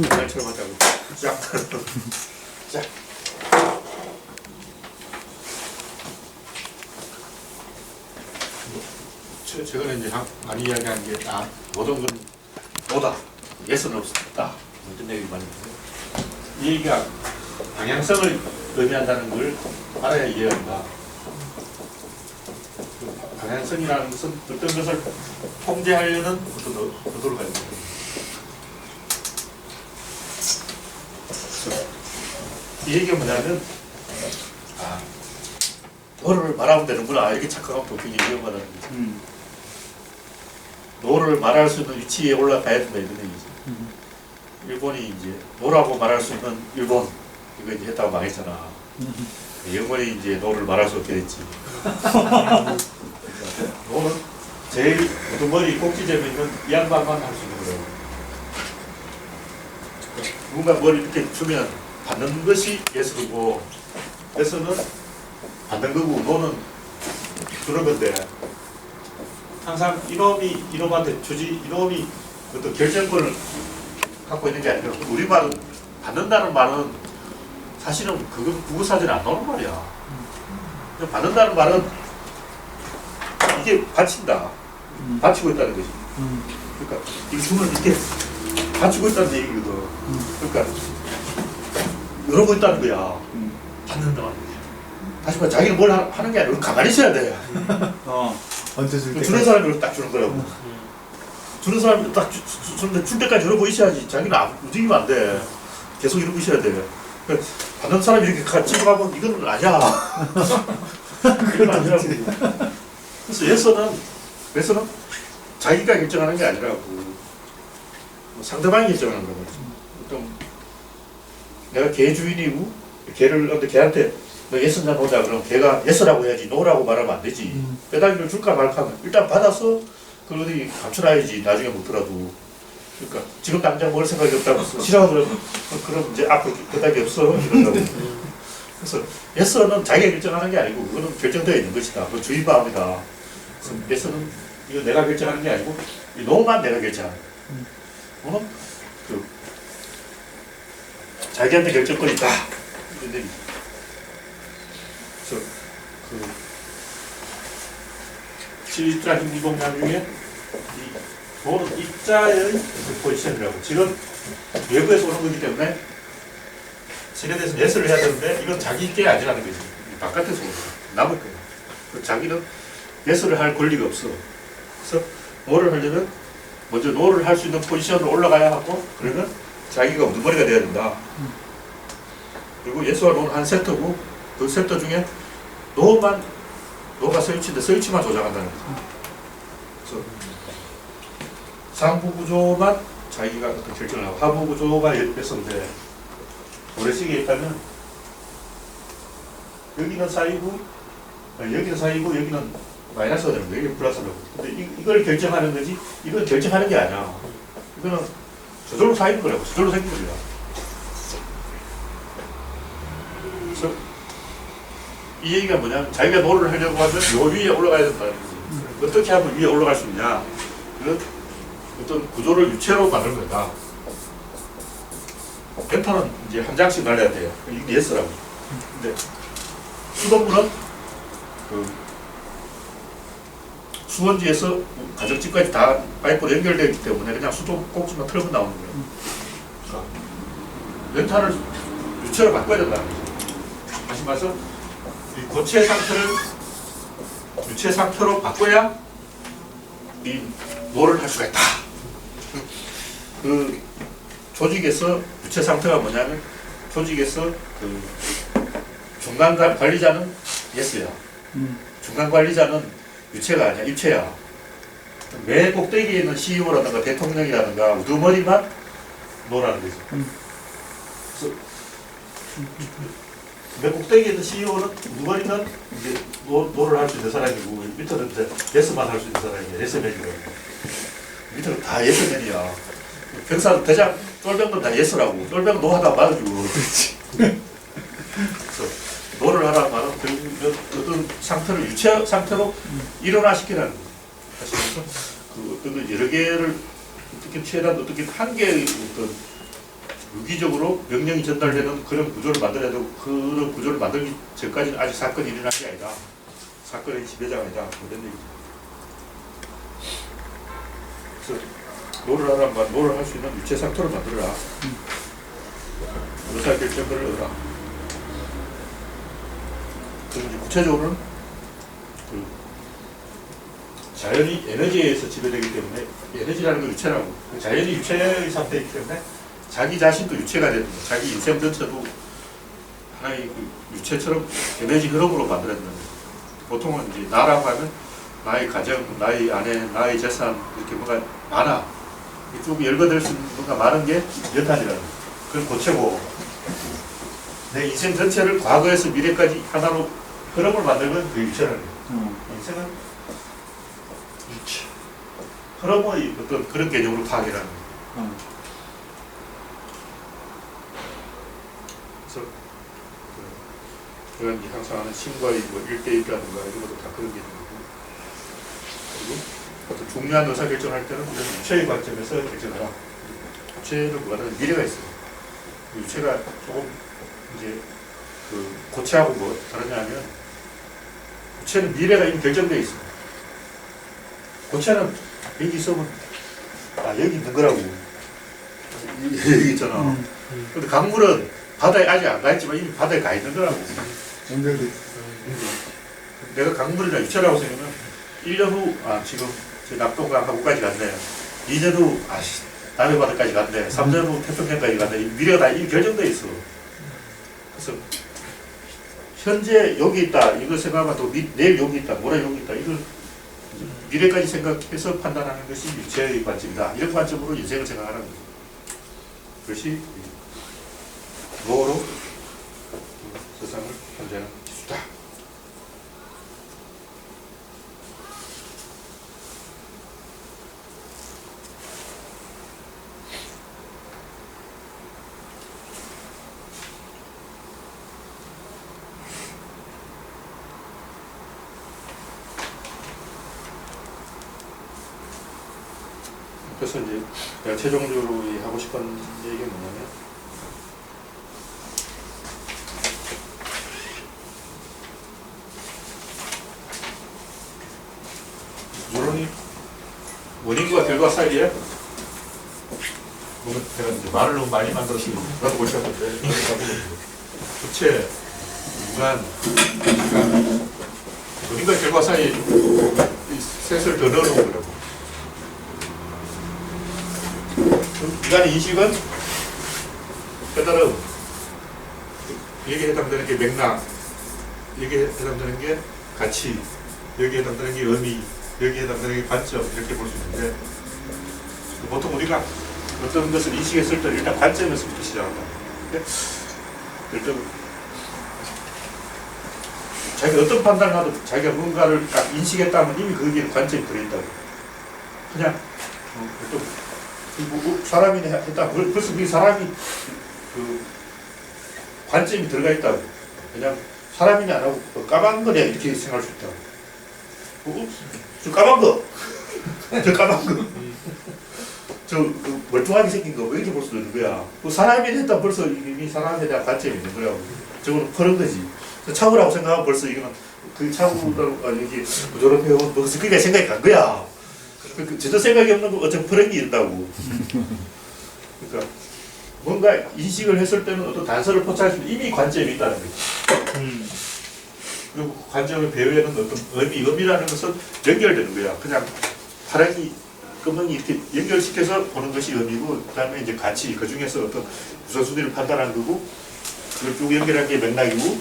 날처럼 하자고. 자, 자. 최- 최근에 이제 한- 많이 이야기한 게 아, 모든 건 뭐다. 예스는 없다. 뭐 이런 얘기 많이. 이 얘기가 방향성을 의미한다는 걸 알아야 이해한다. 그 방향성이라는 것은 어떤 것을 통제하려는 어떤 의- 의도를 가지고 있다. 이 얘기가 뭐냐면 아 노를 말하면 되는구나. 이렇게 착각하면 또 굉장히 위험하다는 거지. 음. 노를 말할 수 있는 위치에 올라가야 된다 이런 얘기죠 음. 일본이 이제 노라고 말할 수 있는 일본 이거 이제 했다고 망했잖아. 영원히 이제 노를 말할 수 없게 됐지. 노는 제일 우두머리 꼭지점에 있는 이 양반만 할 수 있는 거예요. 누군가 뭘 이렇게 주면 받는 것이 예술이고 예술은 받는 거고 노는 주는 건데 항상 이놈이 이놈한테 주지 이놈이 어떤 결정권을 갖고 있는 게 아니라 우리 말은 받는다는 말은 사실은 그건 국어사전에 안 나오는 말이야. 받는다는 말은 이게 바친다. 음. 바치고 있다는 거지. 음. 그러니까 이거 주면 이렇게 바치고 있다는 얘기거든. 그러니까 이러고 있다는 거야. 음. 받는다 다시 말해 자기는 뭘 하- 하는 게 아니라 가만히 있어야 돼. 어. 언제 줄 때? 주는 사람이 딱 주는 거라고. 주는 사람이 딱 주, 주, 주는데 줄 때까지 이러고 있어야지. 자기는 안 움직이면 안 돼. 계속 이러고 있어야 돼. 그러니까 받는 사람이 이렇게 같이 가면 이건 아니야. 이건 아니라고. 그래서 예서는 예서는 자기가 결정하는 게 아니라고. 뭐 상대방이 결정하는 거거든 내가 개 주인이고 개를 근데 개한테 너 예스냐 보자 그럼 걔가 예스라고 해야지 노라고 말하면 안 되지. 음. 빼다기를 줄까 말까 하면 일단 받아서 그걸 어디 감춰놔야지 나중에 먹더라도. 그러니까 지금 당장 먹을 생각이 없다고 싫어 그러면 그럼 이제 앞으로 빼다기 없어 이런다고. 그래서 예스는 자기가 결정하는 게 아니고 그거는 결정되어 있는 것이다. 그 주인 마음이다. 그래서 예스는 이거 내가 결정하는 게 아니고 이 노만 내가 결정하는 거야. 그거는 그 자기한테 결정권이 있다 그래서 그 실입자 힘기공량 중에 이 입자의 그 포지션이라고. 지금 외부에서 오는 거기 때문에 지에 대해서 예스를 해야 되는데 이건 자기 게 아니라는 거지. 바깥에서 오는 거야. 남의 거야. 그 자기는 예스를 할 권리가 없어. 그래서 뭐를 하려면 먼저 노를 할 수 있는 포지션으로 올라가야 하고 그러면 자기가 우두머리가 돼야 된다 그리고 예스와 노는 한 세트고 그 세트 중에 노만 노가 서위치인데 서위치만 조작한다는 거죠. 그래서 상부 구조만 자기가 어떤 결정을 하고 하부 구조가 예스인데 모래시계에 있다면 여기는 사이고 아니, 여기는 사이고 여기는 마이너스가 되는 거예요. 여기 플러스라고. 근데 이, 이걸 결정하는 거지 이건 결정하는 게 아니야. 이거는 저절로 사이는 거라고. 저절로 생긴. 그래서 이 얘기가 뭐냐면 자기가 노를 하려고 하면 요 위에 올라가야 된다는 거지. 어떻게 하면 위에 올라갈 수 있냐. 어떤 구조를 유체로 만든 거다. 펜타는 이제 한 장씩 날려야 돼요. 이게 예스라고. 근데 수돗물은 그 수원지에서 가정집까지 다 파이프로 연결되어 있기 때문에 그냥 수도 꼭지만 틀면 나오는 거예요. 그러니까 렌탈을 유체로 바꿔야 거죠. 다시 말해서 이 고체 상태를 유체 상태로 바꿔야 이 노를 할 수가 있다. 그 조직에서 유체 상태가 뭐냐면 조직에서 그 중간 관- 관리자는 예스야. 음. 중간 관리자는 유체가 아니야, 입체야. 매 꼭대기에 있는 CEO라든가 대통령이라든가 우두머리만 노라는 거지. 음. 꼭대기에 있는 CEO는 우두머리는 이제 노, 노를 할 수 있는 사람이고 밑에는 이제 예스만 할 수 있는 사람이야, 예스맨이라고. 밑에는 다 예스맨이야. 병사 대장 쫄병도 다 예스라고. 쫄병 노 하다 말아주고. 그래서 노를 하라 말은 결국 어떤 상태를 유체 상태로 일어나시키라는. 다시 말해서 그 어떤 그 여러 개를 어떻게 최대한 어떻게 한 개의 어떤 유기적으로 명령이 전달되는 그런 구조를 만들어야 되고 그런 구조를 만들기 전까지는 아직 사건이 일어난 게 아니다. 사건의 지배자가 아니다. 뭐 이런 얘기죠. 그래서 노를 하라면 말, 노를 할 수 있는 유체 상토를 만들어라. 의사결정권을 얻어라. 그리고 구체적으로는 그 자연이 에너지에 의해서 지배되기 때문에 에너지라는 건 유체라고 그 자연이 유체의 상태이기 때문에 자기 자신도 유체가 되는 거예요. 자기 인생 전체도 하나의 그 유체처럼 에너지 흐름으로 만들어야 되는 거예요. 보통은 이제 나라고 하면 나의 가정, 나의 아내, 나의 재산 이렇게 뭐가 많아. 이쪽 열거될 수 있는 뭔가 많은 게 연탄이라는 거예요. 그건 고체고 내 인생 전체를 과거에서 미래까지 하나로 흐름을 만들면 그 유체라는 거예요. 음. 인생은. 흐름의 어떤 그런 개념으로 파악이라는 거예요. 음. 그래서 그 이제 항상 하는 신과의 뭐 1대1라든가 이런 것도 다 그런 개념이고 그리고 어떤 중요한 의사결정을 할 때는 우리는 유체의 관점에서 결정하라. 유체를 뭐하는 미래가 있어요. 유체가 조금 이제 그 고체하고 뭐 다르냐면 고체는 미래가 이미 결정되어 있어요. 고체는 여기 있으면 아 여기 있는 거라고 여기 있잖아. 음. 근데 강물은 바다에 아직 안 가 있지만 이미 바다에 가 있는 거라고. 연결돼. 내가 강물이나 유체라고 생각하면 1년 후, 아, 지금 저 낙동강 하구까지 갔네. 2년 후, 아씨, 남해 바다까지 갔네. 3년 후 태평양까지 갔네. 이 미래가 다 이미 결정돼 있어. 그래서 현재 여기 있다. 이거 생각하면 또 미- 내일 여기 있다. 모레 여기 있다. 이걸 미래까지 생각해서 판단하는 것이 유체의 관점이다. 이런 관점으로 인생을 생각하는 거죠. 그것이 노로 세상을 현재는 기수다. 그래서 이제 내가 최종적으로 이 하고 싶은 얘기가 뭐냐면 물론이 원인과 결과 사이에 뭐 제가 이제 말을 너무 많이 만들어서 나도 못 찾았는데 인간, 인간 원인과 결과 사이에 이 셋을 더 넣어놓은 거라고 인간의 인식은 깨달음. 여기에 해당되는 게 맥락. 여기에 해당되는 게 가치. 여기에 해당되는 게 의미. 여기에 해당되는 게 관점. 이렇게 볼 수 있는데 보통 우리가 어떤 것을 인식했을 때 일단 관점에서부터 시작한다. 근데 일단 자기가 어떤 판단을 하도 자기가 뭔가를 딱 인식했다면 이미 거기에 관점이 들어있다고 그냥 어, 뭐, 사람이 했다. 벌- 벌써 그 사람이 그 관점이 들어가 있다고. 그냥 사람이냐 안 하고 어, 까만 거냐 이렇게 생각할 수 있다고. 어, 저 까만 거. 저 까만 거. 저 그, 멀뚱하게 생긴 거 왜 이렇게 볼수 있는 거야. 그 사람이 했다 벌써 이미 사람에 대한 관점이 있는 거라고. 저거는 그런 거지. 저 차고라고 생각하면 벌써 이거는 그 차고라고 아, 여기 저런 배우면 벌써 그게 생각이 간 거야. 그, 그, 저도 생각이 없는 거 어차피 그런 게 있다고. 그러니까 뭔가 인식을 했을 때는 어떤 단서를 수 있는 이미 관점이 있다는. 음. 그리고 그 관점의 배후에는 어떤 의미, 의미라는 것은 연결되는 거야. 그냥 파랑이 끄멍이 이렇게 연결시켜서 보는 것이 의미고, 그 다음에 이제 가치, 그 중에서 어떤 우선순위를 판단하는 거고, 그걸 쭉 연결한 게 맥락이고,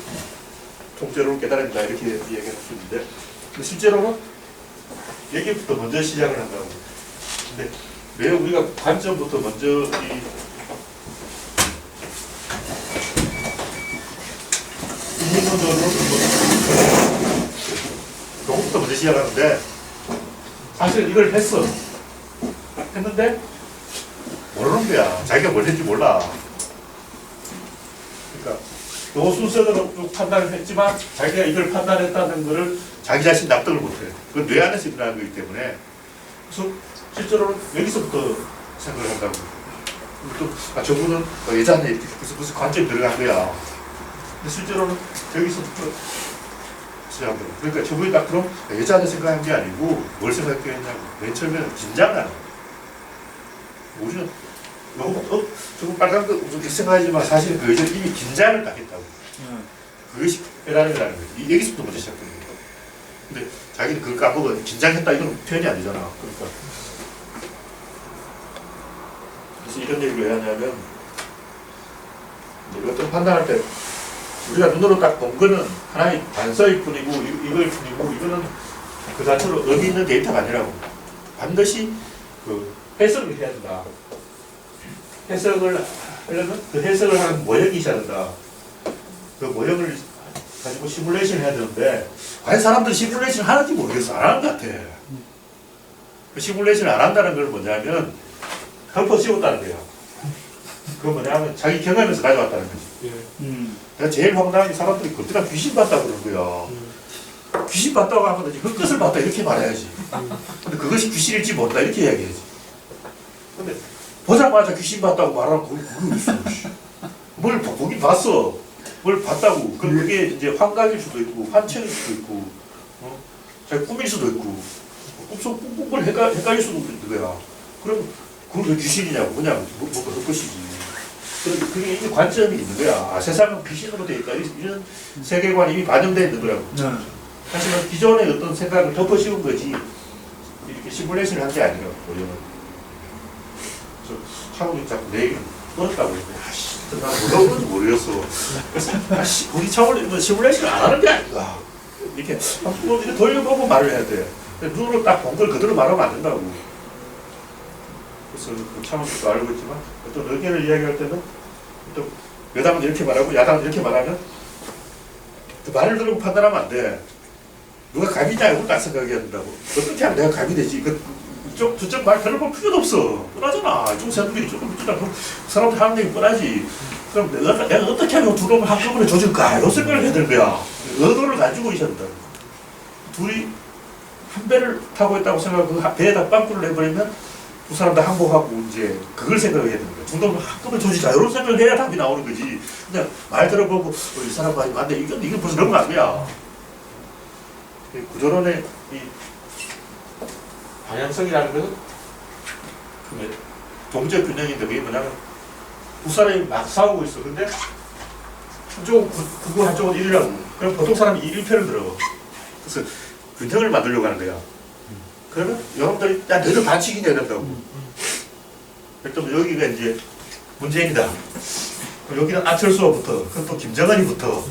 통째로 깨달은다 이렇게 이야기할 수 있는데, 실제로는 여기부터 먼저 시작을 한다고. 근데 왜 우리가 관점부터 먼저 이 요거부터 먼저 시작하는데 사실 이걸 했어. 했는데 모르는 거야. 자기가 뭘 했는지 몰라. 그러니까 요 순서대로 쭉 판단을 했지만 자기가 이걸 판단했다는 거를 자기 자신 납득을 못해. 그건 뇌 안에서 일어나는 거기 때문에 그래서 실제로는 여기서부터 생각을 한다고. 또 아, 저분은 어, 예전에 이렇게 무슨 무슨 관점이 들어간 거야. 근데 실제로는 여기서 또 시작한 거야. 그러니까 저분이 딱 그럼 예전에 생각한 게 아니고 뭘 생각했냐고. 맨 처음에는 긴장을 하는 거야. 우리는 너무 어, 조금 빨간 거 이렇게 생각하지만 사실 그 예전 이미 긴장을 딱 했다고. 그것이 깨달음이라는 거지. 이- 여기서부터 먼저 시작되는 거야. 근데 자기는 그걸 까먹어 긴장했다 이건 표현이 아니잖아. 그러니까 그래서 이런 얘기를 왜 하냐면 어떤 판단할 때 우리가 눈으로 딱 본 거는 하나의 단서일 뿐이고 이- 이거일 뿐이고 이거는 그 자체로 의미 있는 데이터가 아니라고 반드시 그 해석을 해야 된다. 해석을 하려면 그 해석을 하는 모형이 있어야 된다. 그 모형을 가지고 시뮬레이션을 해야 되는데 과연 사람들이 시뮬레이션을 하는지 모르겠어. 안 하는 것 같아. 그 시뮬레이션을 안 한다는 걸 뭐냐면 덮어 씌웠다는 거야. 그건 뭐냐면 자기 경험에서 가져왔다는 거지. 음. 내가 제일 황당한 게 사람들이 그때가 귀신 봤다고 그러는 거야. 귀신 봤다고 하면 흙끝을 봤다 이렇게 말해야지. 근데 그것이 귀신일지 모른다 이렇게 이야기해야지. 근데 보자마자 귀신 봤다고 말하면 그게 그게 있어. 씨. 뭘 보- 보긴 봤어. 뭘 봤다고. 그럼 그게 이제 환각일 수도 있고 환청일 수도 있고 어? 자기 꿈일 수도 있고 꿈속 꿈을 헷갈, 헷갈릴 수도 있는 거야. 그럼 그걸 왜 귀신이냐고 그냥 뭐, 뭐 그럴 것이지. 그런데 그게 이미 관점이 있는 거야. 아, 세상은 귀신으로 되어 있다. 이- 이런 세계관이 이미 반영되어 있는 거라고. 네. 하지만 기존의 어떤 생각을 덮어씌운 거지 이렇게 시뮬레이션을 한 게 아니라고 차우이 자꾸 내 얘기를 끊었다고 했는데 아씨 나 뭐라고 그런지 모르겠어. 그래서 아씨 우리 차우이 뭐 시뮬레이션 안 하는 게 아닌가. 이렇게 한번 이렇게 돌려보고 말을 해야 돼. 눈으로 딱 본 걸 그대로 말하면 안 된다고. 그래서 그 차우이도 알고 있지만 어떤 의견을 이야기할 때는 또 여당은 이렇게 말하고 야당은 이렇게 말하면 그 말을 들으고 판단하면 안 돼. 누가 감이냐 이걸 딱 생각해야 된다고. 어떻게 하면 내가 감이 되지? 그 이쪽 저쪽 말 들어볼 필요도 없어. 뻔하잖아. 이쪽 사람들이 조금 그럼 사람들 하는 얘기 뻔하지. 그럼 내가, 내가 어떻게 하면 두 놈을 한꺼번에 조질까? 이 생각을 해야 되는 거야. 의도를 가지고 된다. 둘이 한 배를 타고 있다고 생각하고 그 배에다 빵꾸를 내버리면 두 사람 다 항복하고 이제 그걸 생각해야 되는 거야. 두 놈을 한꺼번에 조지자. 이런 생각을 해야 답이 나오는 거지. 그냥 말 들어보고 어, 이 사람 말이 맞네. 이건 이건 벌써 안 거야. 이 구조론의 이 방향성이라는 것은 그 동적 균형인데 그게 뭐냐면 두 사람이 막 싸우고 있어. 근데 한쪽은 구- 구구 한쪽은 일이라고. 그럼 보통 사람이 이 1편을 들어. 그래서 균형을 만들려고 하는 거야. 그러면 여러분들이 야 너는 반칙이 돼야 된다고. 그럼 여기가 이제 문재인이다. 여기는 안철수가 붙어. 그럼 또 김정은이 붙어.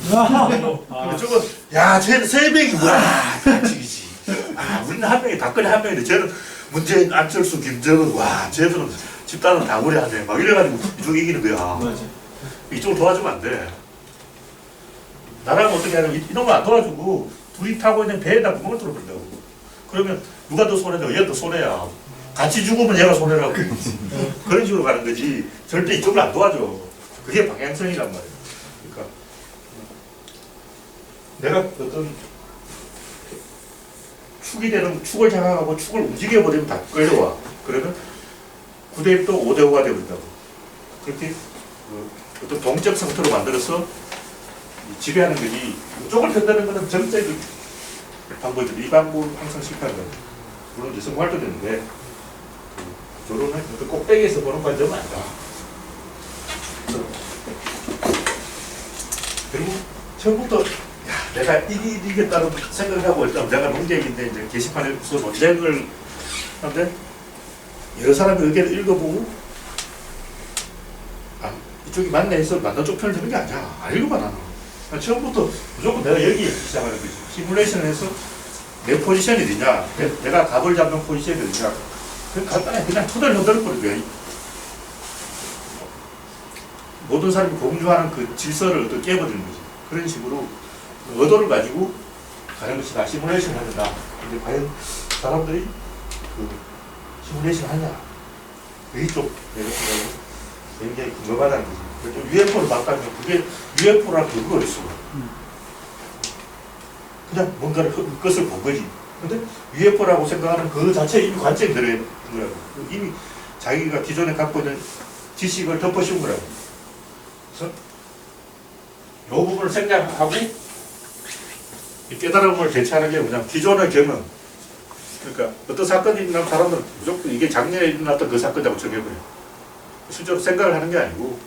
아, 저건 야쟤 세 명이 와 반칙이지. 아 우리는 한 명이 박근혜 한 명인데 쟤는 문재인, 안철수, 김정은 와 쟤들은 집단은 다 무리하네. 막 이래가지고 이쪽 이기는 거야. 맞아. 이쪽을 도와주면 안 돼. 나라가 어떻게 하냐면 이- 이놈을 안 도와주고 둘이 타고 있는 배에다 구멍을 뚫어버린다고. 그러면 누가 더 손해냐? 얘가 더 손해야. 같이 죽으면 얘가 손해라고. 그런 식으로 가는 거지. 절대 이쪽을 안 도와줘. 그게 방향성이란 말이야. 그러니까 내가 어떤 축이 되는 축을 장악하고 축을 움직여 버리면 다 끌려와. 그러면 9대 1도 5대 5가 되버린다고. 그렇게 그 어떤 동적 상태로 만들어서 이 지배하는 거지. 이쪽을 편다는 거는 정적인 방법이죠. 이 방법은 항상 거예요. 물론 이제 성공할 때도 있는데 그 결혼은 그 꼭대기에서 보는 관점은 아니다. 그리고 처음부터 야, 내가 이기, 이기겠다는 생각을 하고 일단 내가 농객인데 이제 게시판에 서 논쟁을 하는데 여러 사람의 의견을 읽어보고 아, 이쪽이 맞네 해서 맞는 쪽 편을 드는 게 아니야. 안 읽어봐 나는. 난 처음부터 무조건 내가 여기 시작하는 거지. 시뮬레이션을 해서 내 포지션이 내- 내가 답을 잡는 포지션이. 그 간단해. 그냥 토대를 흔들어 버린 거야. 모든 사람이 공유하는 그 질서를 또 깨버리는 거지. 그런 식으로 의도를 가지고 가는 것이 다. 시뮬레이션을 하는다. 근데 과연 사람들이 그 시뮬레이션 하냐? 이쪽 내가 생각은 굉장히 궁금하다는 거지. 또 UFO를 봤다면 그게 UFO라는 그거 있어. 그냥 뭔가를 그 것을 본 거지. 근데 UFO라고 생각하는 그 자체에 이미 관점이 들어있는 거라고. 이미 자기가 기존에 갖고 있는 지식을 덮어 씌운 거라고. 그래서 이 부분을 생략하고 이 깨달음을 대체하는 게 그냥 기존의 경험. 그러니까 어떤 사건이 일어나면 사람들은 무조건 이게 작년에 일어났던 그 사건이라고 정해버려요. 실제로 생각을 하는 게 아니고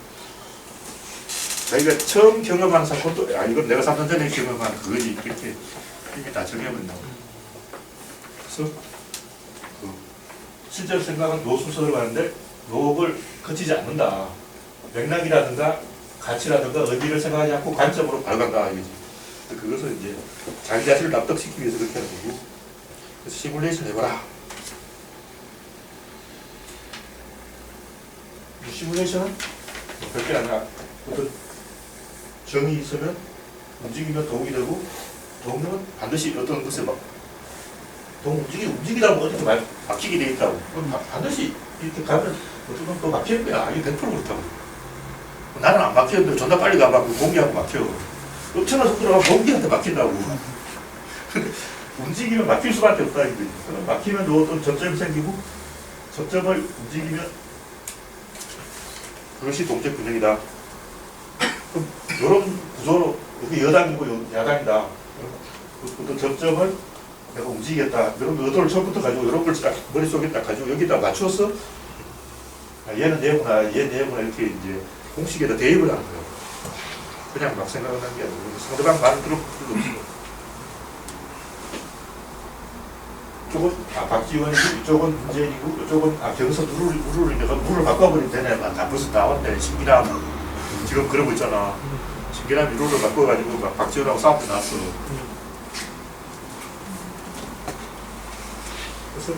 자기가 처음 경험한 사건도 아 이건 내가 3년 전에 경험한 그거지 이렇게 이게 다 정해버린다고. 그래서 그 실제로 생각은 노 순서로 가는데 노업을 거치지 않는다. 맥락이라든가 가치라든가 의미를 생각하지 않고 관점으로 발간다 이거지. 그것을 이제 자기 자신을 납득시키기 위해서 그렇게 하는 거고. 그래서 시뮬레이션 해봐라. 이 시뮬레이션은 뭐 별게 아니라 어떤 정이 있으면 움직이면 도움이 되고 도움은 반드시 어떤 것에 막동 움직이 움직이라고 어디서 막 막히게 돼 있다고. 그럼 바- 반드시 이렇게 가면 어떤 건또 막히는 거야. 이게 100% 그렇다고. 나는 안 막히는데 존나 빨리 가면 공기하고 막혀. 엄청난 속도로 가면 공기한테 막힌다고. 움직이면 막힐 수밖에 없다 이거지. 막히면 또 어떤 접점이 생기고 접점을 움직이면 그것이 동적 균형이다. 그럼 이런 구조로 여기 여당이고 요- 야당이다. 어떤 접점을 내가 움직이겠다. 이런 의도를 처음부터 가지고 이런 걸 딱 머릿속에 딱 가지고 여기다 맞추어서 아, 얘는 얘구나, 얘 얘구나 이렇게 이제 공식에다 대입을 하는 거예요. 그냥 막 생각을 하는 게 아니고 상대방 말을 들을 필요도 없고. 이쪽은 아, 박지원이고 이쪽은 문재인이고 이쪽은 아 경선 누를 누를 내가 누를 바꿔버리면 되네. 막나 벌써 나왔네. 신기남 지금 그러고 있잖아. 신기남 룰을 바꿔가지고 막 박지원하고 싸움도 났어. 그래서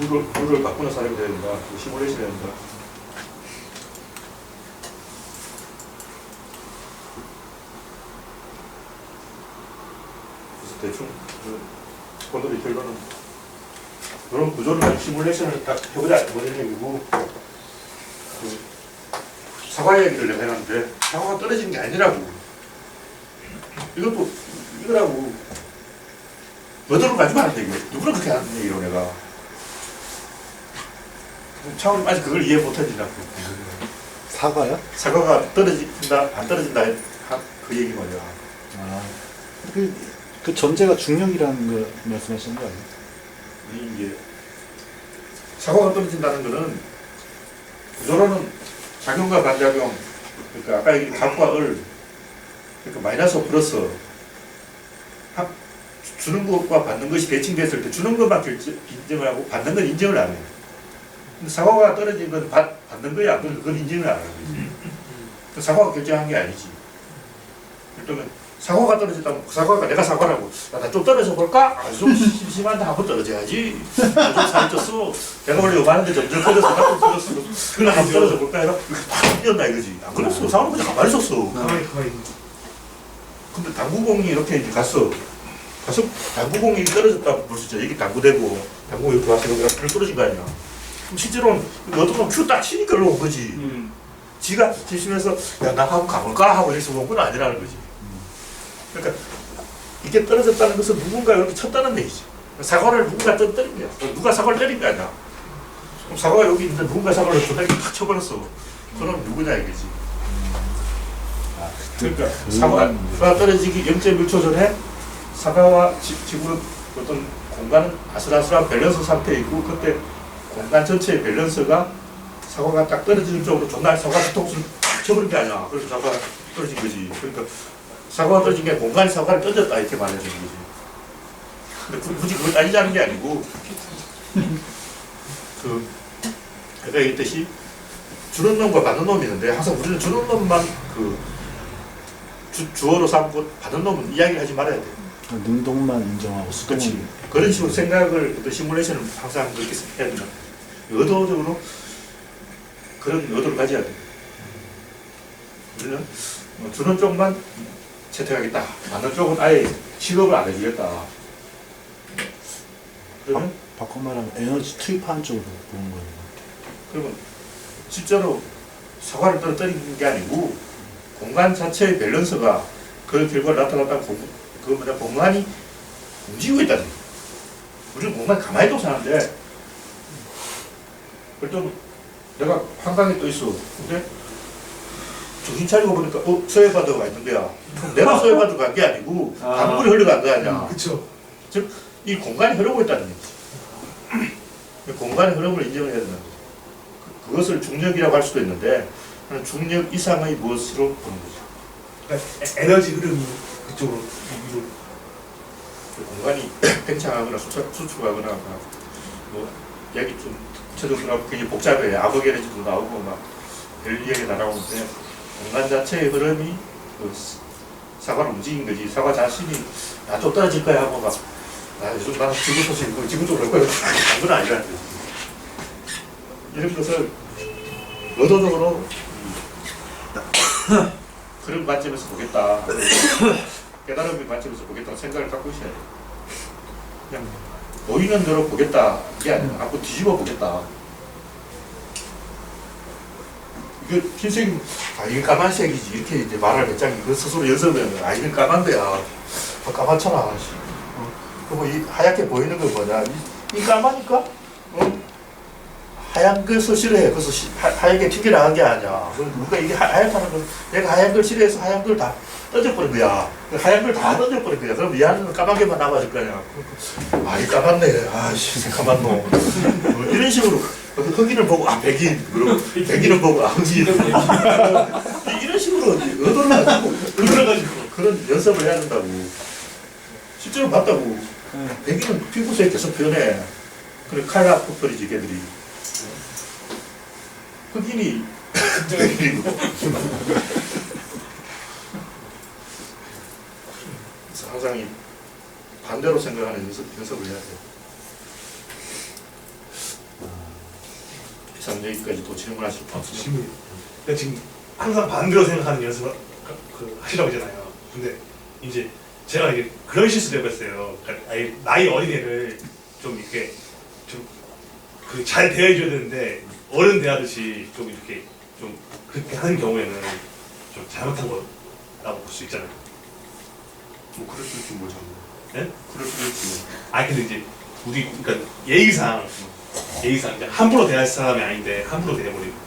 룰을 룰을 바꾸는 사람이 돼야 된다. 그 시뮬레이션 해야 된다. 그래서 대충 그 오늘의 결론은 그런 구조를 시뮬레이션을 딱 해보자 뭐 이런 얘기고 그 사과 얘기를 내가 해놨는데 사과가 떨어지는 게 아니라고. 이것도 이거라고 너들은 가지고 하는데 이거 누구는 그렇게 하는 얘기로 내가. 처음 아직 그걸 이해 못하지라고 사과요? 사과가 떨어진다 안 떨어진다 하- 그 얘기 말이야. 아, 그, 그 전제가 중력이라는 거 말씀하시는 거 아니에요? 이 이제 사고가 떨어진다는 거는 구조로는 작용과 반작용 그러니까 아까 얘기한 갑과 을 그러니까 마이너스 플러스 합, 주는 것과 받는 것이 대칭됐을 때 주는 것만 결정, 인정을 하고 받는 건 인정을 안 해요. 근데 사고가 떨어진 건 받, 받는 거야. 그건 인정을 안 하는 거지. 그 사고가 결정한 게 아니지. 그러면 사고가 떨어졌다면 그 사고가 내가 사과라고 나좀 떨어져 볼까? 아, 좀 심심한데 한번 떨어져야지. 좀 살이 쪘어. 내가 원래 요만한데 점점 커져서 한번 떨어졌어. 그래 한번 떨어져 볼까 해라. 팍 뛰었나 이거지. 안 그랬어. 사람 그냥 가만히 있었어. 가만히 가만히 근데 당구공이 이렇게 이제 갔어. 가서 당구공이 떨어졌다고 볼 수 있죠. 여기 당구대고 당구공이 이렇게 와서 여기가 불 떨어진 거 아니야. 그럼 실제로는 어떤 놈 큐딱 치니까 올라온 거지. 음. 지가 지심해서 야 나 한번 가볼까 하고 해서 온건 아니라는 거지. 그러니까 이게 떨어졌다는 것은 누군가 이렇게 쳤다는 얘기지. 사과를 누군가 좀 때린 거야. 누가 사과를 때린 거 아니야. 그럼 사과가 여기 있는데 누군가 사과를 조다기 탁 쳐버렸어. 그럼 누구냐 이거지. 그러니까 사과가 떨어지기 0.1초 전에 사과와 지, 지구는 어떤 공간은 아슬아슬한 밸런스 상태에 있고 그때 공간 전체의 밸런스가 사과가 딱 떨어지는 쪽으로 존나 사과 뒤통수를 탁 쳐버린 게 아니야. 그래서 사과가 떨어진 거지. 그러니까 사과가 떨어진 게 공간이 사과를 던졌다 이렇게 말해주는 거지. 근데 그- 굳이 그걸 따지자는 게 아니고 그 아까 얘기했듯이 주는 놈과 받는 놈이 있는데 항상 우리는 주는 놈만 그 주, 주어로 삼고 받는 놈은 이야기를 하지 말아야 돼. 능동만 인정하고 그렇지. 그런 식으로 생각을 어떤 시뮬레이션을 항상 그렇게 해야 된다. 의도적으로 그런 의도를 가져야 돼. 우리는 뭐 주는 쪽만 채택하겠다. 받는 쪽은 아예 취급을 안 해주겠다. 그러면 바꿔 말하면 에너지 투입하는 쪽으로 보는 거예요. 그러면 실제로 사과를 떨어뜨리는 게 아니고 공간 자체의 밸런스가 그 결과로 나타났다는 공, 그 뭐냐 공간이 움직이고 거예요. 우리는 공간 가만히 또 사는데 그좀 내가 한강에 떠 있어. 근데 정신 차리고 보니까 어 서해바다가 있는데야. 내가 서해바다 간게 아니고 아. 강물이 흘러간 거 아니야. 그쵸. 이 공간이 흐르고 있다는 얘기지. 이 공간의 흐름을 인정해야 된다. 그- 그것을 중력이라고 할 수도 있는데 중력 이상의 무엇으로 보는 거죠. 그러니까 에- 에너지 흐름이 그쪽으로 위로. 그 공간이 팽창하거나 수축, 수축하거나 막뭐 얘기 좀 구체적으로 굉장히 복잡해. 악어 에너지도 나오고 막별 이야기 나오는데 공간 자체의 흐름이 그 스- 사과를 움직인 거지. 사과 자신이 나 좀 떨어질 거야 하고 막 나 요즘 나는 지구 소식 뭐 지구 쪽으로 갈 거야. 그건 아니라 이런 것을 의도적으로 그런 관점에서 보겠다. 깨달음의 관점에서 보겠다는 생각을 갖고 있어야 돼. 그냥 보이는 대로 보겠다. 이게 아니라 앞으로 뒤집어 보겠다. 이거 흰색, 아, 이건 까만색이지. 이렇게 이제 말을 했잖아. 그 스스로 연습하면, 아, 이건 까만데야. 어, 까맣잖아. 씨. 어, 그리고 이 하얗게 보이는 건 뭐냐. 이, 이 까마니까? 어? 하얀 것을 싫어해. 그래서 시- 하, 하얗게 튀겨나간 게 아니야. 그 누가 이게 하, 하얗다는 건 내가 하얀 걸 싫어해서 하얀 걸다 던져버린 거야. 그 하얀 걸다 던져버린 거야. 그럼 이 안에는 까맣게만 남아질 거야. 아, 이 까맣네. 아씨, 까맣노. 뭐 이런 식으로 흑인을 보고 아 백인 그리고 백인을 보고 아 흑인 이런 식으로 의도를 가지고 그래가지고 그런 연습을 해야 된다고. 실제로 봤다고. 백인은 피부색 계속 변해. 그래 칼라 퍼플이지 걔들이. 흑인이 백인이고. 항상 이 반대로 생각하는 연습, 연습을 해야 돼. 이 상 여기까지 또 질문하실 것 같습니다. 지금 그러니까 지금 항상 반대로 생각하는 연습을 그- 그 하시라고 하잖아요. 근데 이제 제가 이게 그런 실수를 해봤어요. 그러니까 아예 나이 어린 애를 좀 이렇게 좀 그 잘 대해줘야 되는데 어른 대하듯이 좀 이렇게 좀 그렇게 하는 경우에는 좀 잘못한 거라고 볼 수 있잖아요. 뭐 그럴 수 있지 뭐 참. 예? 그럴 수도 있지. 아 근데 이제 우리 그러니까 예의상 예의상 함부로 대할 사람이 아닌데 함부로 대해버리는